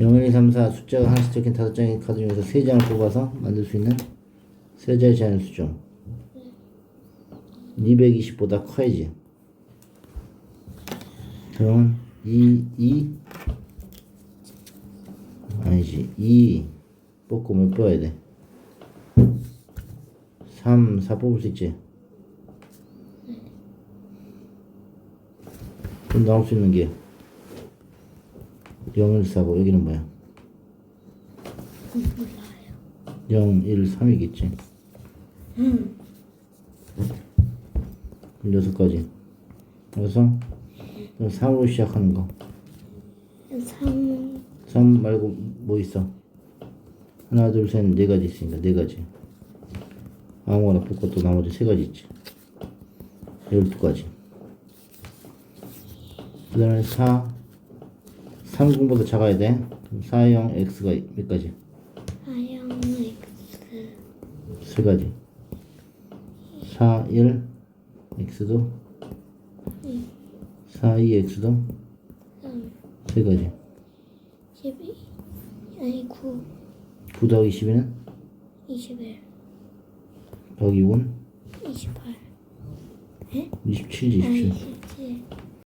0, 1, 2, 3, 4 숫자가 하나씩 적힌 다섯 장의 카드 중에서 세 장을 뽑아서 만들 수 있는 세 자리 제한 수죠. 220보다 커야지. 그러면 2, 2 아니지 2 뽑고 몇 뽑아야 돼? 3, 4 뽑을 수 있지. 그럼 나올 수 있는 게 0, 1, 4고 여기는 뭐야? 몰라요. 0, 1, 3이겠지. 그럼 여섯 가지. 그래서 3으로 시작하는 거. 3, 3 말고 뭐 있어? 하나, 둘, 셋, 네 가지 있으니까 네 가지. 아무거나 뽑고 또 나머지 세 가지 있지. 열두 가지. 그 다음에 4, 30보다 작아야 돼. 그럼 4, 0, x가 몇 가지? 4형 X, 세 가지. 4, 1, x도 4, 2, x도 3, 세 가지. 12, 아니 9, 9 더하기 12는 21, 더하기 5는 28. 27, 27. 아니